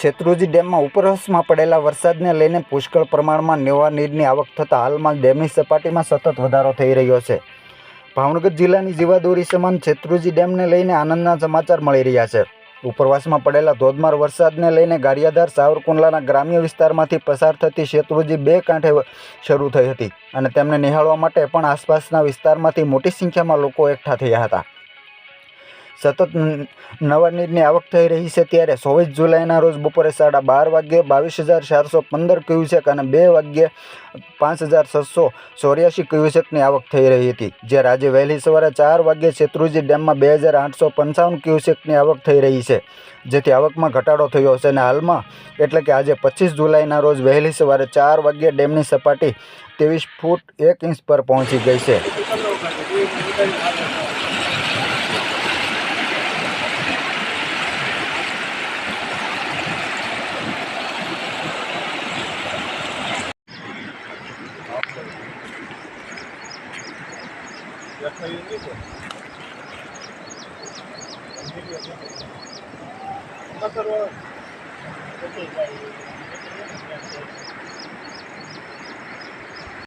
શેત્રુંજી ડેમમાં ઉપરહસમાં પડેલા વરસાદને લઈને પુષ્કળ પ્રમાણમાં નવા નીરની આવક થતાં હાલમાં ડેમની સપાટીમાં સતત વધારો થઈ રહ્યો છે. ભાવનગર જિલ્લાની જીવાદોરી સમાન છેત્રુજી ડેમને લઈને આનંદના સમાચાર મળી રહ્યા છે. ઉપરવાસમાં પડેલા ધોધમાર વરસાદને લઈને ગારિયાધાર સાવરકુંડલાના ગ્રામ્ય વિસ્તારમાંથી પસાર થતી શેત્રુજી બે કાંઠે શરૂ થઈ હતી અને તેમને નિહાળવા માટે પણ આસપાસના વિસ્તારમાંથી મોટી સંખ્યામાં લોકો એકઠા થયા હતા. સતત નવા નીરની આવક થઈ રહી છે ત્યારે ચોવીસ જુલાઈના રોજ બપોરે સાડા બાર વાગ્યે બાવીસ હજાર ચારસો પંદર ક્યુસેક અને બે વાગ્યે પાંચ હજાર છસો ચોર્યાસી ક્યુસેકની આવક થઈ રહી હતી, જ્યારે આજે વહેલી સવારે ચાર વાગ્યે શેત્રુજી ડેમમાં બે હજાર આઠસો પંચાવન ક્યુસેકની આવક થઈ રહી છે, જેથી આવકમાં ઘટાડો થયો છે અને હાલમાં એટલે કે આજે પચીસ જુલાઈના રોજ વહેલી સવારે ચાર વાગ્યે ડેમની સપાટી ત્રેવીસ ફૂટ એક ઇંચ પર પહોંચી ગઈ છે. Я стою ниже. На второе. Какой парень?